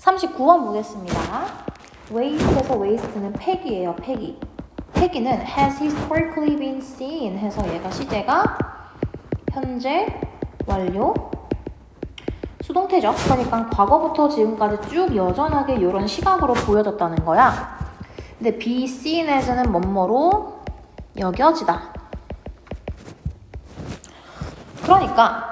39번 보겠습니다. waste에서 waste는 폐기예요, 폐기. 폐기는 has historically been seen 해서 얘가 시제가 현재 완료 수동태죠. 그러니까 과거부터 지금까지 쭉 여전하게 이런 시각으로 보여졌다는 거야. 근데 be seen as는 뭐뭐로 여겨지다. 그러니까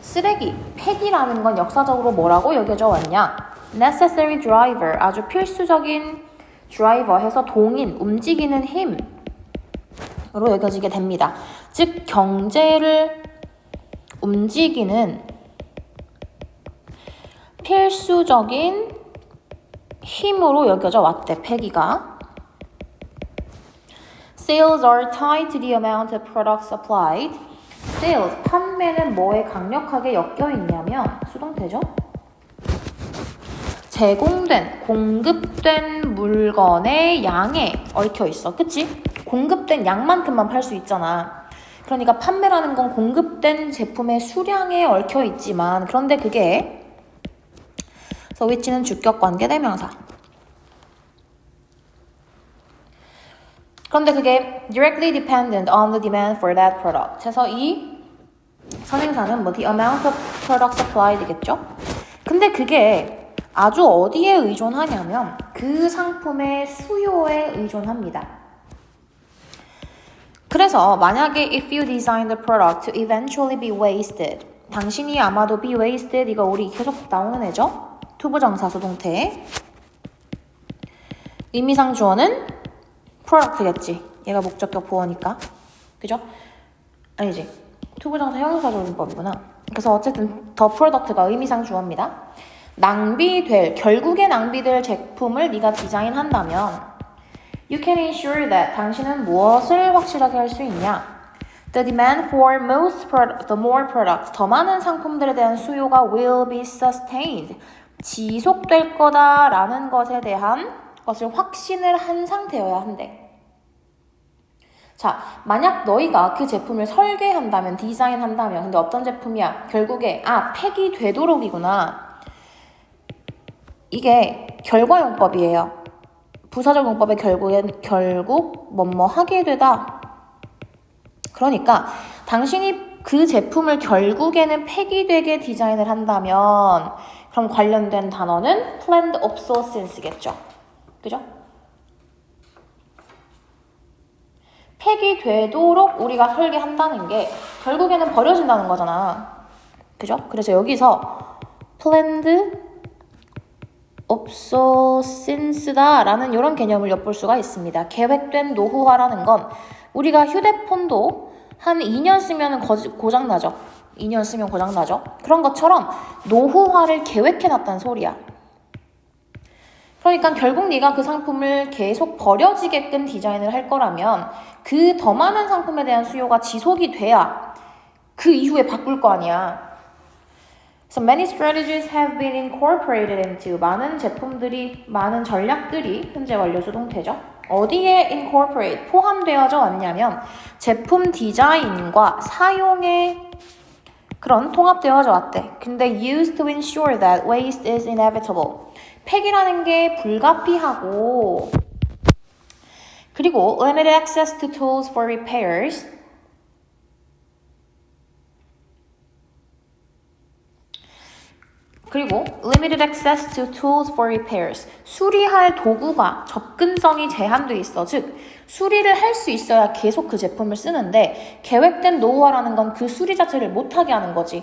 쓰레기, 폐기라는 건 역사적으로 뭐라고 여겨져 왔냐? Necessary driver, 아주 필수적인 driver 해서 동인, 움직이는 힘으로 여겨지게 됩니다. 즉 경제를 움직이는 필수적인 힘으로 여겨져 왔대, 폐기가. Sales are tied to the amount of products supplied. Sales, 판매는 뭐에 강력하게 엮여 있냐면 수동태죠. 제공된, 공급된 물건의 양에 얽혀 있어. 그치? 공급된 양만큼만 팔 수 있잖아. 그러니까 판매라는 건 공급된 제품의 수량에 얽혀 있지만 그런데 그게 그래서 which는 주격 관계 대명사. 그런데 그게 directly dependent on the demand for that product. 그래서 이 선행사는 뭐 the amount of product supplied겠죠? 근데 그게 아주 어디에 의존하냐면 그 상품의 수요에 의존합니다. 그래서 만약에 if you design the product to eventually be wasted 당신이 아마도 be wasted 이거 우리 계속 나오는 애죠? 투부정사 수동태 의미상 주어는 product겠지 얘가 목적격 보어니까 그죠? 아니지 투부정사 형용사조문법이구나 그래서 어쨌든 더 product가 의미상 주어입니다 낭비될 결국에 낭비될 제품을 네가 디자인한다면 You can ensure that 당신은 무엇을 확실하게 할 수 있냐? The demand for most product, the more products, 더 많은 상품들에 대한 수요가 will be sustained. 지속될 거다라는 것에 대한 것을 확신을 한 상태여야 한대. 자, 만약 너희가 그 제품을 설계한다면, 디자인한다면, 근데 어떤 제품이야? 결국에, 아, 폐기되도록이구나. 이게 결과용법이에요. 부사적 용법의 결국엔 결국 뭐뭐 하게 되다. 그러니까 당신이 그 제품을 결국에는 폐기되게 디자인을 한다면 그럼 관련된 단어는 planned obsolescence겠죠. 그죠? 폐기되도록 우리가 설계한다는 게 결국에는 버려진다는 거잖아. 그죠? 그래서 여기서 planned obsolescence다라는 이런 개념을 엿볼 수가 있습니다. 계획된 노후화라는 건 우리가 휴대폰도 한 2년 쓰면 고장 나죠. 2년 쓰면 고장 나죠. 그런 것처럼 노후화를 계획해 놨다는 소리야. 그러니까 결국 네가 그 상품을 계속 버려지게끔 디자인을 할 거라면 그 더 많은 상품에 대한 수요가 지속이 돼야 그 이후에 바꿀 거 아니야. So many strategies have been incorporated into 많은 제품들이 많은 전략들이 현재 완료 수동태죠. 어디에 incorporate 포함되어져 왔냐면 제품 디자인과 사용에 그런 통합되어져 왔대. 근데 used to ensure that waste is inevitable. 폐기라는 게 불가피하고 그리고 limited access to tools for repairs 그리고 limited access to tools for repairs. 수리할 도구가 접근성이 제한돼 있어. 즉, 수리를 할 수 있어야 계속 그 제품을 쓰는데 계획된 노후화라는 건 그 수리 자체를 못하게 하는 거지.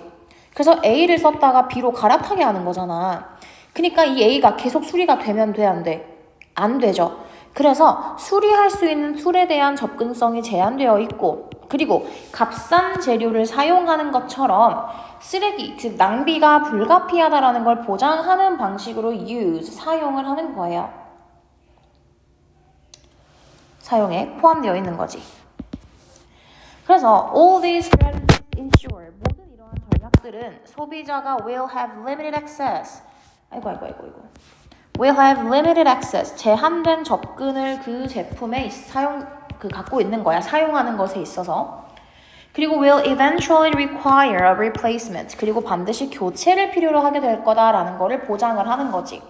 그래서 A를 썼다가 B로 갈아타게 하는 거잖아. 그러니까 이 A가 계속 수리가 되면 돼, 안 돼? 안 되죠. 그래서 수리할 수 있는 툴에 대한 접근성이 제한되어 있고 그리고 값싼 재료를 사용하는 것처럼 쓰레기, 즉 낭비가 불가피하다라는 걸 보장하는 방식으로 use, 사용을 하는 거예요. 사용에 포함되어 있는 거지. 그래서 all these strategies ensure 모든 이러한 전략들은 소비자가 will have limited access. 아이고 아이고 아이고 아이고. Will have limited access. 제한된 접근을 그 제품에 사용 그 갖고 있는 거야. 사용하는 것에 있어서. 그리고 will eventually require a replacement. 그리고 반드시 교체를 필요로 하게 될 거다라는 거를 보장을 하는 거지.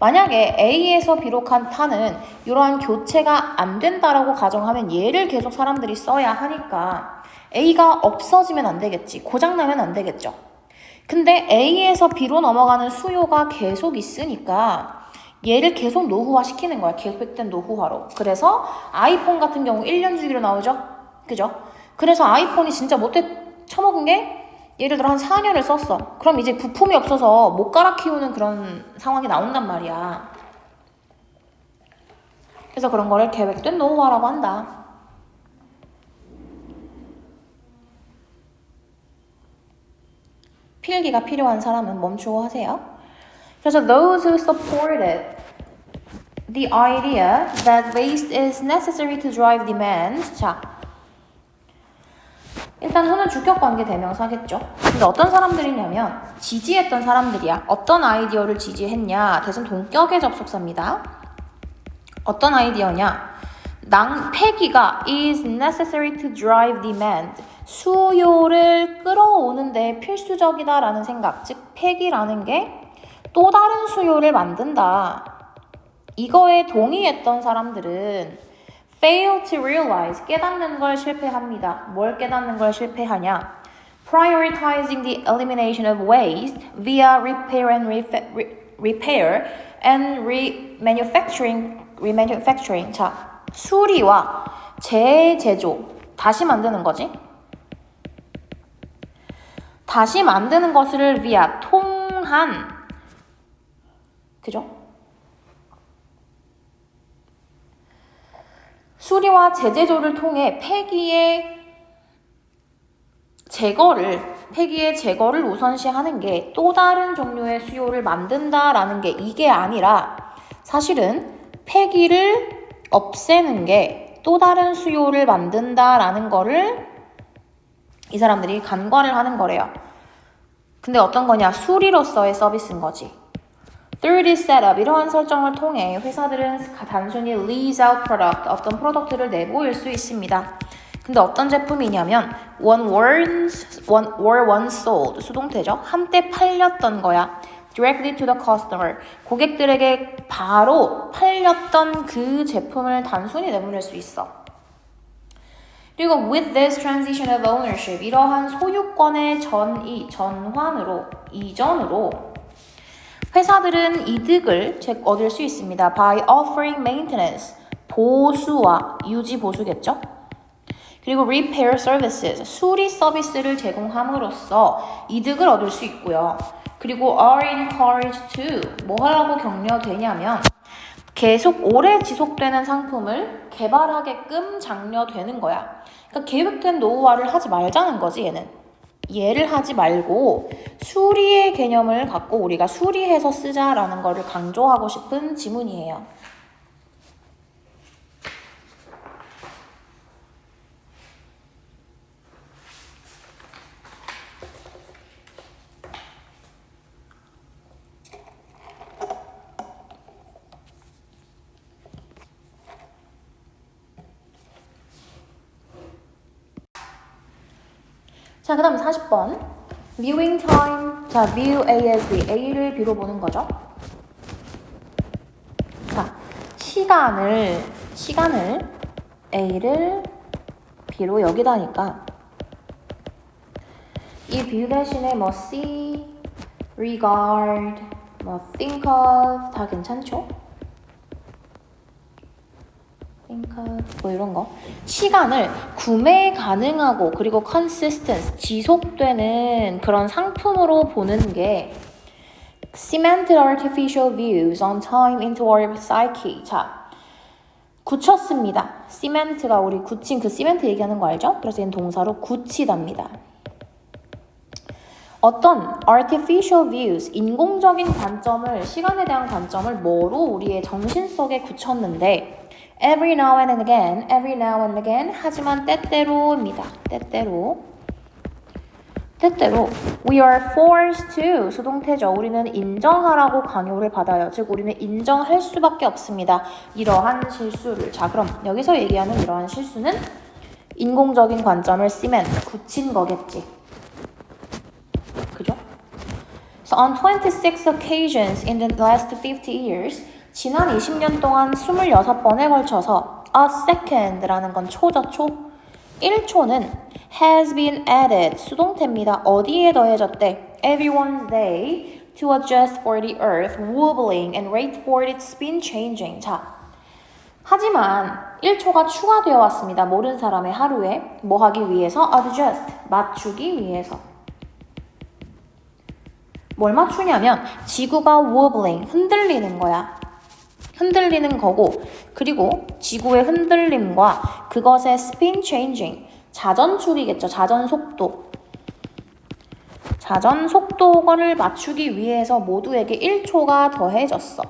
만약에 A에서 비록한 타는 이러한 교체가 안 된다라고 가정하면 얘를 계속 사람들이 써야 하니까 A가 없어지면 안 되겠지. 고장나면 안 되겠죠. 근데 A에서 B로 넘어가는 수요가 계속 있으니까 얘를 계속 노후화 시키는 거야. 계획된 노후화로. 그래서 아이폰 같은 경우 1년 주기로 나오죠? 그죠? 그래서 아이폰이 진짜 못해 처먹은 게 예를 들어 한 4년을 썼어. 그럼 이제 부품이 없어서 못 갈아 키우는 그런 상황이 나온단 말이야. 그래서 그런 거를 계획된 노후화라고 한다. 필기가 필요한 사람은 멈추고 하세요. 그래서 those who supported the idea that waste is necessary to drive demand. 자, 일단 후는 주격 관계 대명사겠죠. 근데 어떤 사람들이냐면 지지했던 사람들이야. 어떤 아이디어를 지지했냐? 대신 동격의 접속사입니다. 어떤 아이디어냐? 낭 폐기가 is necessary to drive demand. 수요를 끌어오는데 필수적이다라는 생각. 즉 폐기라는 게 또 다른 수요를 만든다. 이거에 동의했던 사람들은 fail to realize 깨닫는 걸 실패합니다. 뭘 깨닫는 걸 실패하냐? prioritizing the elimination of waste via repair and re- repair and remanufacturing remanufacturing 자 수리와 재제조 다시 만드는 거지. 다시 만드는 것을 via 통한 그죠? 수리와 재제조를 통해 폐기의 제거를 폐기의 제거를 우선시하는 게 또 다른 종류의 수요를 만든다라는 게 이게 아니라 사실은 폐기를 없애는 게 또 다른 수요를 만든다라는 거를 이 사람들이 간과를 하는 거래요. 근데 어떤 거냐? 수리로서의 서비스인 거지. Through this setup, 이러한 설정을 통해 회사들은 단순히 lease out product, 어떤 프로덕트를 내보일 수 있습니다. 근데 어떤 제품이냐면 one once, one, were once sold, 수동태죠. 한때 팔렸던 거야. directly to the customer, 고객들에게 바로 팔렸던 그 제품을 단순히 내보낼 수 있어. 그리고 with this transition of ownership, 이러한 소유권의 전이, 전환으로, 이전으로 회사들은 이득을 얻을 수 있습니다. by offering maintenance, 보수와 유지 보수겠죠? 그리고 repair services, 수리 서비스를 제공함으로써 이득을 얻을 수 있고요. 그리고 are encouraged to, 뭐 하라고 격려되냐면 계속 오래 지속되는 상품을 개발하게끔 장려되는 거야. 그러니까 계획된 노후화를 하지 말자는 거지, 얘는. 얘를 하지 말고 수리의 개념을 갖고 우리가 수리해서 쓰자라는 거를 강조하고 싶은 지문이에요. 자, 그 다음 40번. viewing time. 자, view ASB. A를 B로 보는 거죠. 자, 시간을, 시간을 A를 B로 여기다니까. 이 view 대신에 뭐 see, regard, 뭐 think of 다 괜찮죠? think of 뭐 이런 거. 시간을 구매 가능하고 그리고 consistent 지속되는 그런 상품으로 보는 게 cemented artificial views on time into our psyche. 자 굳혔습니다. cement가 우리 굳힌 그 시멘트 얘기하는 거 알죠? 그래서 얘는 동사로 굳히답니다. 어떤 artificial views, 인공적인 관점을, 시간에 대한 관점을 뭐로 우리의 정신 속에 굳혔는데, every now and again, every now and again, 하지만 때때로입니다. 때때로. 때때로, we are forced to, 수동태죠. 우리는 인정하라고 강요를 받아요. 즉, 우리는 인정할 수밖에 없습니다. 이러한 실수를. 자, 그럼 여기서 얘기하는 이러한 실수는 인공적인 관점을 cement, 굳힌 거겠지. 그죠? So on 26 occasions in the last 50 years, 지난 20년 동안 26번에 걸쳐서 a second라는 건 초죠, 초. 1초는 has been added, 수동태입니다. 어디에 더해졌대? Everyone's day to adjust for the earth wobbling and wait for its spin changing. 자, 하지만 1초가 추가되어 왔습니다. 모르는 사람의 하루에 뭐 하기 위해서? adjust, 맞추기 위해서. 뭘 맞추냐면 지구가 wobbling, 흔들리는 거야. 흔들리는 거고 그리고 지구의 흔들림과 그것의 spin changing, 자전축이겠죠. 자전 속도. 자전 속도를 맞추기 위해서 모두에게 1초가 더해졌어.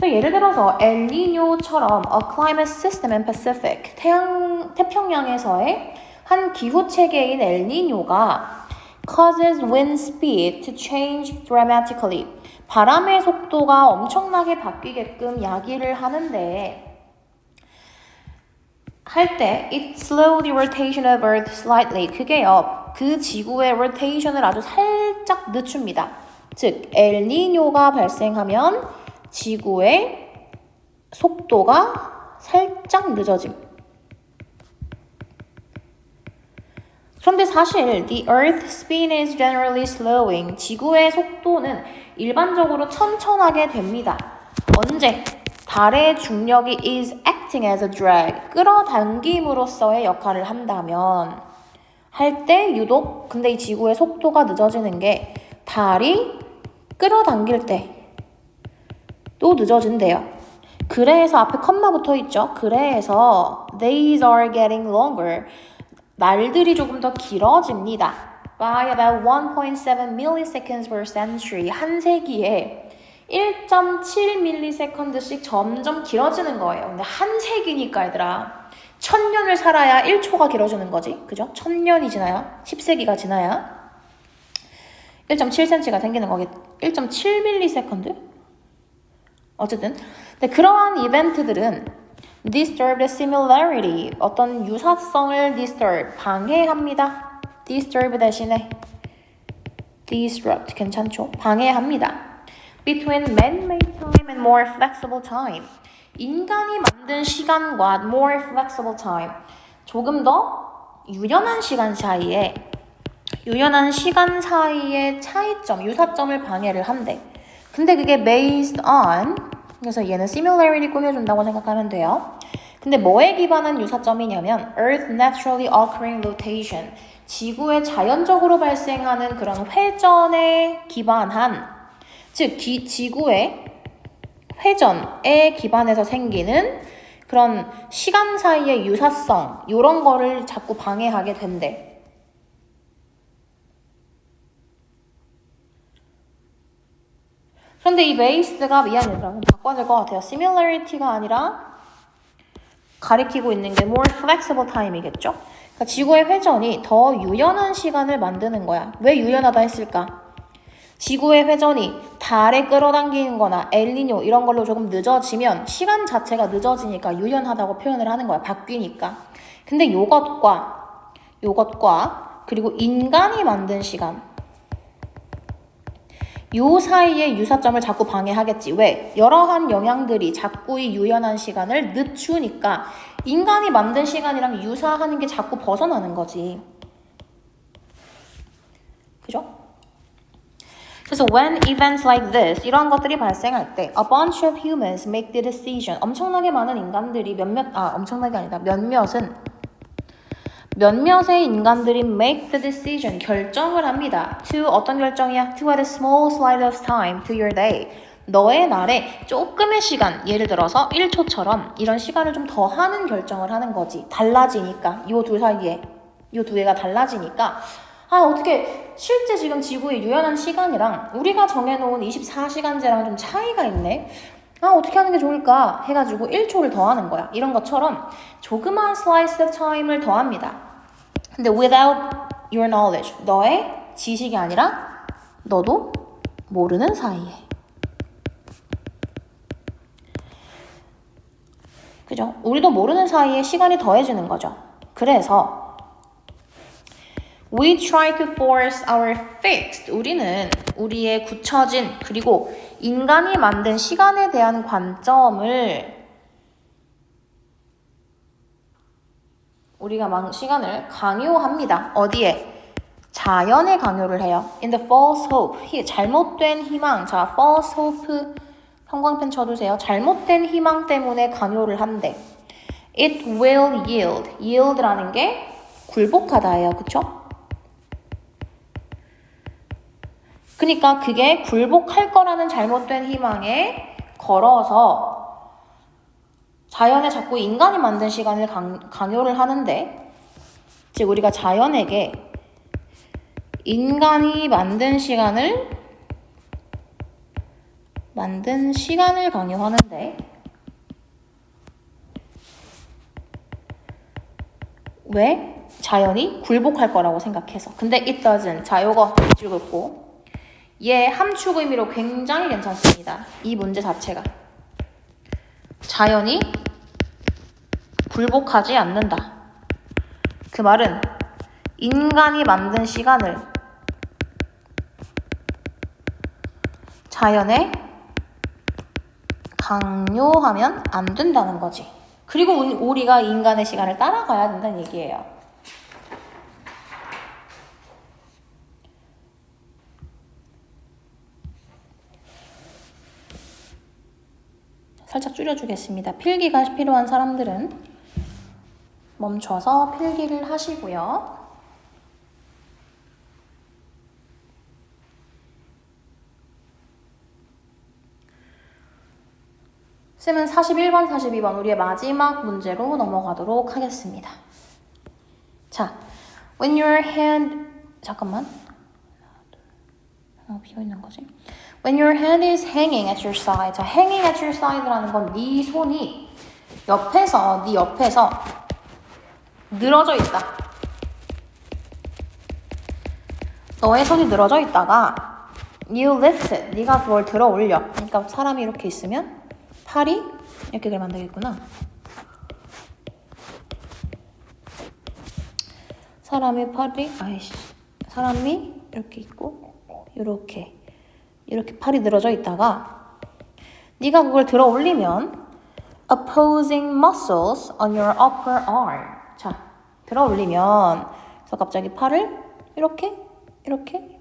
예를 들어서 엘니뇨처럼 a climate system in Pacific 태양, 태평양에서의 한 기후 체계인 엘니뇨가 causes wind speed to change dramatically. 바람의 속도가 엄청나게 바뀌게끔 야기를 하는데 할 때 it slowed the rotation of Earth slightly. 그게요. 그 지구의 rotation을 아주 살짝 늦춥니다. 즉 엘니뇨가 발생하면 지구의 속도가 살짝 늦어짐. 그런데 사실 the earth spin is generally slowing. 지구의 속도는 일반적으로 천천하게 됩니다. 언제? 달의 중력이 is acting as a drag. 끌어당김으로써의 역할을 한다면 할 때 유독 근데 이 지구의 속도가 늦어지는 게 달이 끌어당길 때 또 늦어진대요. 그래서 앞에 컴마 붙어 있죠. 그래서 days are getting longer. 날들이 조금 더 길어집니다. By about 1.7 milliseconds per century. 한 세기에 1.7ms씩 점점 길어지는 거예요. 근데 한 세기니까 얘들아. 천 년을 살아야 1초가 길어지는 거지. 그죠? 천 년이 지나야, 10세기가 지나야 1.7cm가 생기는 거겠 1.7ms? 어쨌든. 근데 그러한 이벤트들은 disturb the similarity 어떤 유사성을 disturb 방해합니다. Disturb 대신에 disrupt 괜찮죠? 방해합니다. between man-made time and more flexible time 인간이 만든 시간과 more flexible time 조금 더 유연한 시간 사이에 유연한 시간 사이의 차이점, 유사점을 방해를 한대. 근데 그게 based on 그래서 얘는 similarity 꾸며준다고 생각하면 돼요. 근데 뭐에 기반한 유사점이냐면 Earth naturally occurring rotation 지구에 자연적으로 발생하는 그런 회전에 기반한 즉 기, 지구의 회전에 기반해서 생기는 그런 시간 사이의 유사성 이런 거를 자꾸 방해하게 된대. 그런데 이 베이스가 미안 얘들아 좀 바꿔야 될 것 같아요. similarity가 아니라 가리키고 있는 게 more flexible time이겠죠? 그러니까 지구의 회전이 더 유연한 시간을 만드는 거야. 왜 유연하다 했을까? 지구의 회전이 달에 끌어당기는 거나 엘니뇨 이런 걸로 조금 늦어지면 시간 자체가 늦어지니까 유연하다고 표현을 하는 거야. 바뀌니까. 근데 요것과 요것과 그리고 인간이 만든 시간 요 사이의 유사점을 자꾸 방해하겠지. 왜? 여러한 영향들이 자꾸 이 유연한 시간을 늦추니까 인간이 만든 시간이랑 유사하는 게 자꾸 벗어나는 거지. 그죠? 그래서 when events like this 이런 것들이 발생할 때 a bunch of humans make the decision 엄청나게 많은 인간들이 몇몇 아 엄청나게 아니다 몇몇은 몇몇의 인간들이 make the decision 결정을 합니다. to 어떤 결정이야? to add a small slice of time to your day. 너의 날에 조금의 시간, 예를 들어서 1초처럼 이런 시간을 좀 더 하는 결정을 하는 거지. 달라지니까 이두 사이에 이 두 개가 달라지니까 아 어떻게 실제 지금 지구의 유연한 시간이랑 우리가 정해놓은 24시간제랑 좀 차이가 있네. 아, 어떻게 하는 게 좋을까? 해가지고 1초를 더하는 거야. 이런 것처럼 slice of time을 더합니다. 근데 without your knowledge, 너의 지식이 아니라 너도 모르는 사이에. 그죠? 우리도 모르는 사이에 시간이 더해지는 거죠. 그래서 We try to force our fixed. 우리는 우리의 굳혀진 그리고 인간이 만든 시간에 대한 관점을 우리가 막 시간을 강요합니다. 어디에? 자연에 강요를 해요. In the false hope. 희- 잘못된 희망. 자, false hope 형광펜 쳐두세요. 잘못된 희망 때문에 강요를 한대. It will yield. yield라는 게 굴복하다예요. 그쵸? 그러니까 그게 굴복할 거라는 잘못된 희망에 걸어서 자연에 자꾸 인간이 만든 시간을 강, 강요를 하는데 즉 우리가 자연에게 인간이 만든 시간을 만든 시간을 강요하는데 왜? 자연이 굴복할 거라고 생각해서. 근데 it doesn't. 자 요거 쭉 읽고. 얘 함축 의미로 굉장히 괜찮습니다. 이 문제 자체가. 자연이 굴복하지 않는다 그 말은 인간이 만든 시간을 자연에 강요하면 안 된다는 거지. 그리고 우- 우리가 인간의 시간을 따라가야 된다는 얘기예요. 살짝 줄여주겠습니다. 필기가 필요한 사람들은 멈춰서 필기를 하시고요. 쌤은 41번, 42번 우리의 마지막 문제로 넘어가도록 하겠습니다. 자, when your hand 잠깐만 어, 비어 있는 거지? When your hand is hanging at your side. 자, hanging at your side라는 건 네 손이 옆에서 네 옆에서 늘어져 있다. 너의 손이 늘어져 있다가 you lift it. 네가 그걸 들어 올려. 그러니까 사람이 이렇게 있으면 팔이 이렇게 그리면 안 되겠구나. 사람의 팔이 아이씨 사람이 이렇게 있고 이렇게 이렇게 팔이 늘어져 있다가 네가 그걸 들어 올리면 opposing muscles on your upper arm 자 들어 올리면 그래서 갑자기 팔을 이렇게 이렇게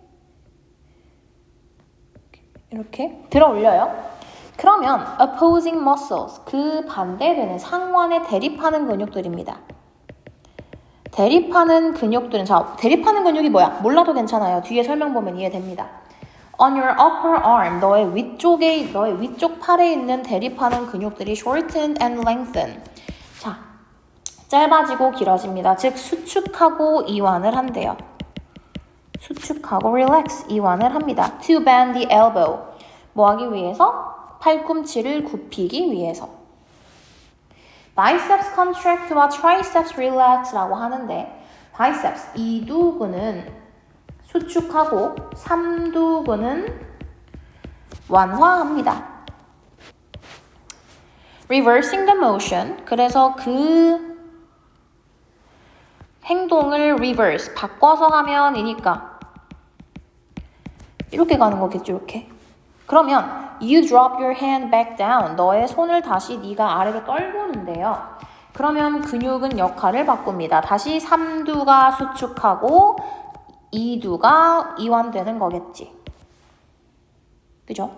이렇게 들어 올려요. 그러면 opposing muscles 그 반대되는 상완에 대립하는 근육들입니다. 대립하는 근육들은 자 대립하는 근육이 뭐야? 몰라도 괜찮아요. 뒤에 설명 보면 이해됩니다. On your upper arm 너의 위쪽에 너의 위쪽 팔에 있는 대립하는 근육들이 shorten and lengthen. 자 짧아지고 길어집니다. 즉 수축하고 이완을 한대요. 수축하고 relax 이완을 합니다. To bend the elbow 뭐 하기 위해서 팔꿈치를 굽히기 위해서. biceps contract와 triceps relax라고 하는데 biceps 이두근은 수축하고 삼두근은 완화합니다. reversing the motion 그래서 그 행동을 reverse 바꿔서 하면 이니까. 이렇게 가는 거겠죠 이렇게? 그러면 you drop your hand back down 너의 손을 다시 네가 아래로 떨구는데요. 그러면 근육은 역할을 바꿉니다. 다시 삼두가 수축하고 이두가 이완되는 거겠지. 그죠?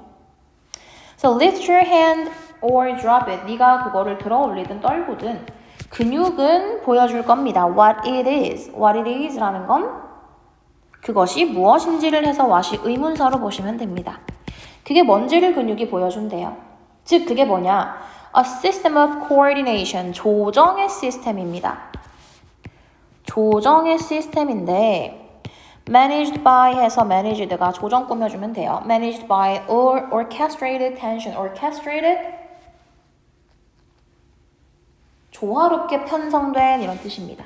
So lift your hand or drop it. 네가 그거를 들어 올리든 떨구든 근육은 보여줄 겁니다. What it is. What it is라는 건 그것이 무엇인지를 해서 what이 의문사로 보시면 됩니다. 그게 뭔지를 근육이 보여준대요. 즉 그게 뭐냐? A system of coordination. 조정의 시스템입니다. 조정의 시스템인데 managed by 해서 managed가 조정 꾸며주면 돼요. managed by or orchestrated tension. orchestrated 조화롭게 편성된 이런 뜻입니다.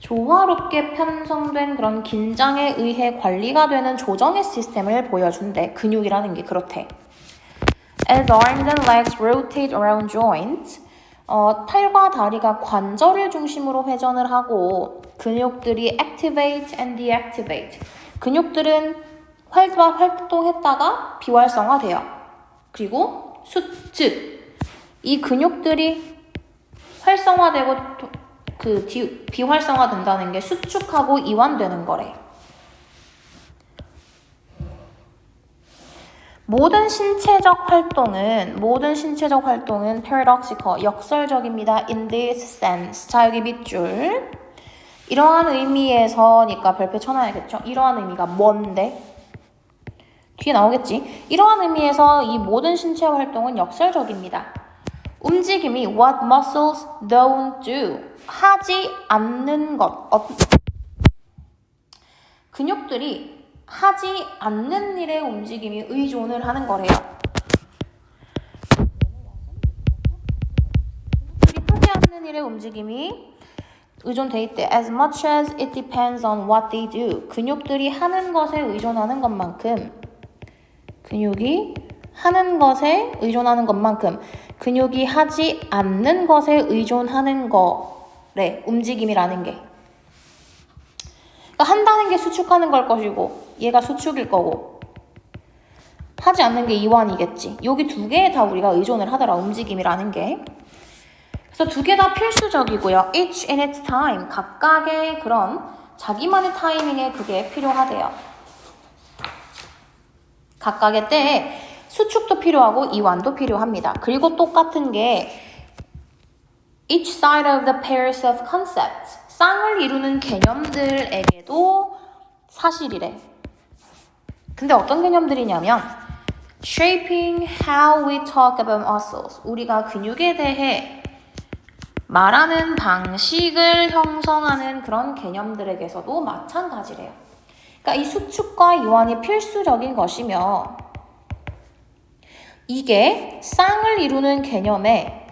조화롭게 편성된 그런 긴장에 의해 관리가 되는 조정의 시스템을 보여준대. 근육이라는 게 그렇대. As arms and legs rotate around joints, 어, 팔과 다리가 관절을 중심으로 회전을 하고 근육들이 activate and deactivate. 근육들은 활발 활동했다가 비활성화돼요. 그리고 수축. 이 근육들이 활성화되고 도- 그 비, 비활성화 된다는 게 수축하고 이완되는 거래. 모든 신체적 활동은 모든 신체적 활동은 paradoxical 역설적입니다. In this sense. 자 여기 밑줄. 이러한 의미에서니까 별표 쳐놔야겠죠. 이러한 의미가 뭔데? 뒤에 나오겠지. 이러한 의미에서 이 모든 신체 활동은 역설적입니다. 움직임이 what muscles don't do 하지 않는 것. 어, 근육들이 하지 않는 일의 움직임이 의존을 하는 거래요. 근육들이 하지 않는 일의 움직임이 의존돼 있대. As much as it depends on what they do. 근육들이 하는 것에 의존하는 것만큼 근육이 하는 것에 의존하는 것만큼 근육이 하지 않는 것에 의존하는 거래 움직임이라는 게. 그러니까 한다는 게 수축하는 걸 것이고 얘가 수축일 거고 하지 않는 게 이완이겠지. 여기 두 개에 다 우리가 의존을 하더라 움직임이라는 게. 그래서 두 개 다 필수적이고요. Each in its time 각각의 그런 자기만의 타이밍에 그게 필요하대요. 각각의 때에 수축도 필요하고 이완도 필요합니다. 그리고 똑같은 게 each side of the pairs of concepts 쌍을 이루는 개념들에게도 사실이래. 근데 어떤 개념들이냐면 shaping how we talk about muscles 우리가 근육에 대해 말하는 방식을 형성하는 그런 개념들에게서도 마찬가지래요. 그러니까 이 수축과 이완이 필수적인 것이며 이게 쌍을 이루는 개념에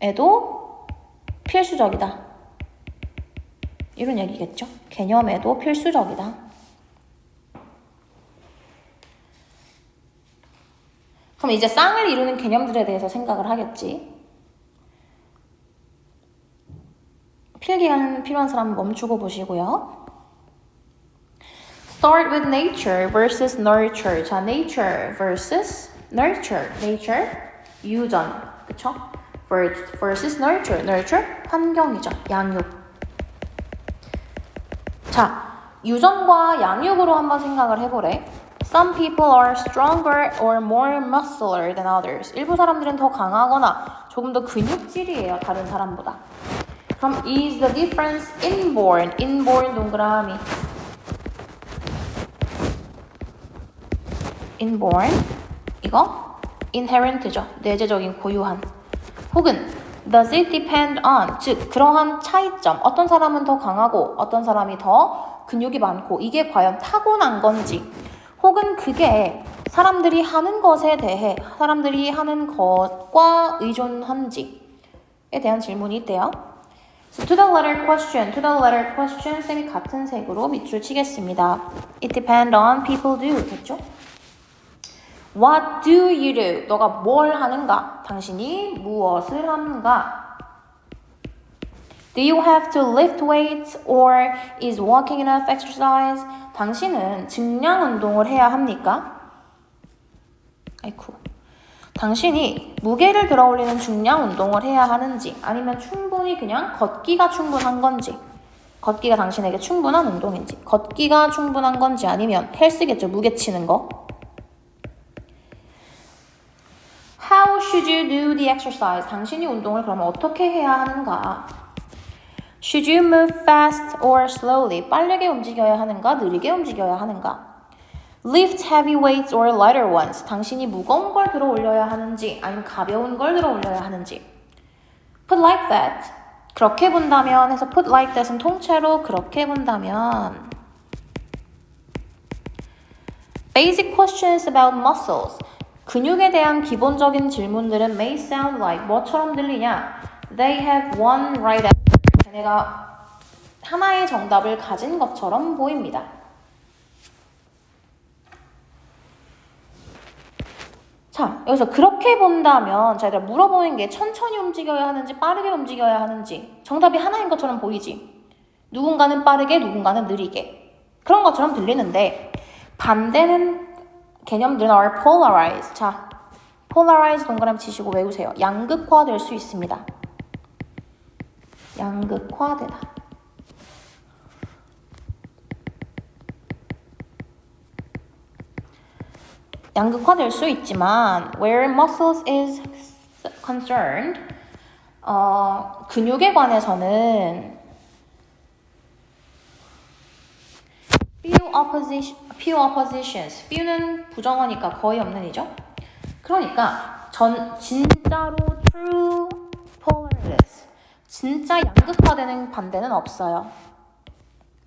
에도 필수적이다. 이런 얘기겠죠? 개념에도 필수적이다. 그럼 이제 쌍을 이루는 개념들에 대해서 생각을 하겠지. 필기가 필요한 사람 멈추고 보시고요. Start with nature versus nurture. 자, nature versus nurture. nature 유전, 그쵸? versus nurture. nurture 환경이죠. 양육. 자, 유전과 양육으로 한번 생각을 해보래. Some people are stronger or more muscular than others. 일부 사람들은 더 강하거나 조금 더 근육질이에요. 다른 사람보다. 그럼 is the difference inborn? inborn 동그라미. inborn 이거 inherent죠. 내재적인 고유한. 혹은 does it depend on 즉 그러한 차이점 어떤 사람은 더 강하고 어떤 사람이 더 근육이 많고 이게 과연 타고난 건지 혹은 그게 사람들이 하는 것에 대해 사람들이 하는 것과 의존한지에 대한 질문이 있대요. So to the letter question, to the letter question 쌤이 같은 색으로 밑줄 치겠습니다. It depend on people do 됐죠? What do you do? 너가 뭘 하는가? 당신이 무엇을 하는가? Do you have to lift weights or is walking enough exercise? 당신은 증량 운동을 해야 합니까? 아이쿠. 당신이 무게를 들어 올리는 중량 운동을 해야 하는지 아니면 충분히 그냥 걷기가 충분한 건지 걷기가 당신에게 충분한 운동인지 걷기가 충분한 건지 아니면 헬스겠죠 무게 치는 거 How should you do the exercise? 당신이 운동을 그러면 어떻게 해야 하는가? Should you move fast or slowly? 빠르게 움직여야 하는가? 느리게 움직여야 하는가? Lift heavy weights or lighter ones. 당신이 무거운 걸 들어 올려야 하는지 아니면 가벼운 걸 들어 올려야 하는지. Put like that. 그렇게 본다면 해서 put like that은 통째로 그렇게 본다면 Basic questions about muscles. 근육에 대한 기본적인 질문들은 may sound like 뭐처럼 들리냐? They have one right answer. 걔네가 하나의 정답을 가진 것처럼 보입니다. 자, 여기서 그렇게 본다면, 자, 얘들아, 물어보는 게 천천히 움직여야 하는지, 빠르게 움직여야 하는지, 정답이 하나인 것처럼 보이지? 누군가는 빠르게, 누군가는 느리게. 그런 것처럼 들리는데, 반대는 개념들은 are polarized. 자, polarized 동그라미 치시고 외우세요. 양극화될 수 있습니다. 양극화되다. 양극화될 수 있지만 where muscles is concerned 어, 근육에 관해서는 few opposition few oppositions few는 부정어니까 거의 없는 이죠. 그러니까 전 진짜로 true polaris 진짜 양극화되는 반대는 없어요.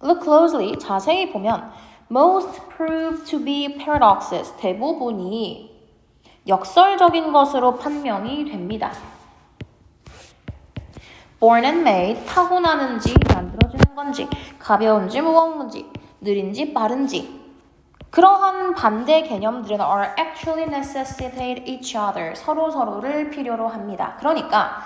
Look closely 자세히 보면 most prove to be paradoxes 대부분이 역설적인 것으로 판명이 됩니다. born and made 타고나는지 만들어지는 건지 가벼운지 무거운 건지 느린지 빠른지 그러한 반대 개념들은 are actually necessitate each other 서로 서로를 필요로 합니다. 그러니까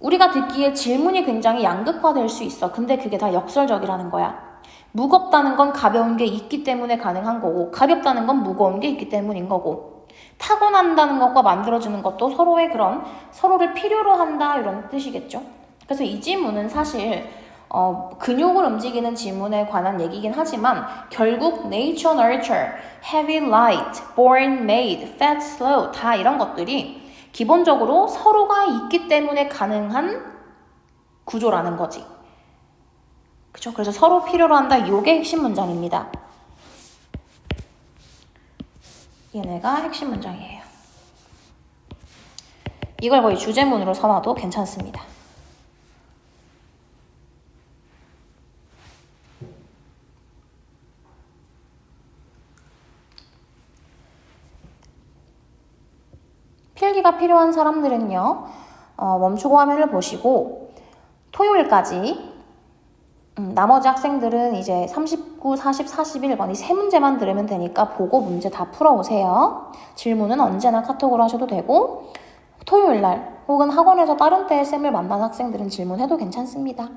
우리가 듣기에 질문이 굉장히 양극화될 수 있어. 근데 그게 다 역설적이라는 거야. 무겁다는 건 가벼운 게 있기 때문에 가능한 거고, 가볍다는 건 무거운 게 있기 때문인 거고, 타고난다는 것과 만들어지는 것도 서로의 그런 서로를 필요로 한다 이런 뜻이겠죠. 그래서 이 지문은 사실 어, 근육을 움직이는 지문에 관한 얘기긴 하지만 결국 nature, nurture, heavy, light, born, made, fat, slow 다 이런 것들이 기본적으로 서로가 있기 때문에 가능한 구조라는 거지. 그쵸? 그래서 서로 필요로 한다. 이게 핵심 문장입니다. 얘네가 핵심 문장이에요. 이걸 거의 주제문으로 삼아도 괜찮습니다. 필기가 필요한 사람들은요, 어, 멈추고 화면을 보시고 토요일까지 음, 나머지 학생들은 이제 39, 40, 41번 이 세 문제만 들으면 되니까 보고 문제 다 풀어오세요. 질문은 언제나 카톡으로 하셔도 되고 토요일 날 혹은 학원에서 다른 때에 쌤을 만난 학생들은 질문해도 괜찮습니다.